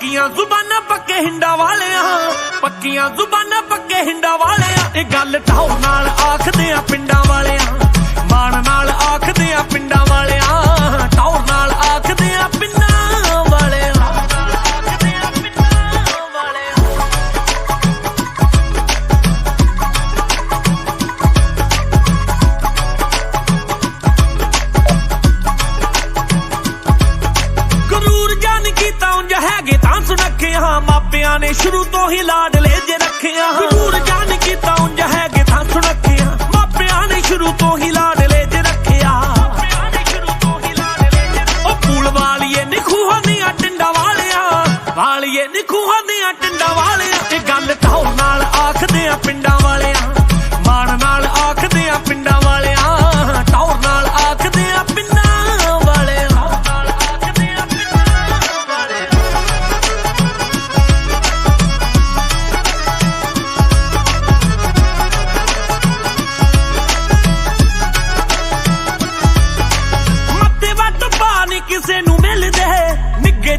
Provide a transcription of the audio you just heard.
ਪੱਕੀਆਂ ਜ਼ੁਬਾਨਾਂ ਪੱਕੇ ਹਿੰਡਾ ਵਾਲਿਆਂ, ਪੱਕੀਆਂ ਜ਼ੁਬਾਨਾਂ ਪੱਕੇ ਹਿੰਡਾ ਵਾਲਿਆਂ। ਇਹ ਗੱਲ ਢਾਉ ਨਾਲ ਆਖਦੇ ਆ ਪਿੰਡਾਂ ਵਾਲੇ ਨੇ ਸ਼ੁਰੂ ਤੋਂ ਹੀ ਲਾਡਲੇ ਜੇ ਰੱਖਿਆ। ਗਰੂਰ ਜਾਨ ਕੀਤਾ ਉਂਝ ਹੈਗੇ ਤਾਂ ਸੁਣਖਿਆ। ਮਾਪਿਆਂ ਨੇ ਸ਼ੁਰੂ ਤੋਂ ਹੀ ਲਾਡਲੇ ਜੇ ਰੱਖਿਆ। ਉਹ ਪੂਲ ਵਾਲੀਏ ਨਿਖੂਹਾਂ ਦੀਆਂ ਟਿੰਡਾ ਵਾਲਿਆ। ਵਾਲੀਏ ਨਿਖੂਹਾਂ ਦੀਆਂ ਟਿੰਡਾ ਵਾਲਿਆ। ਇਹ ਗੱਲ ਢਾਉ ਨਾਲ ਆਖ ਕਿਸੇ ਨੂੰ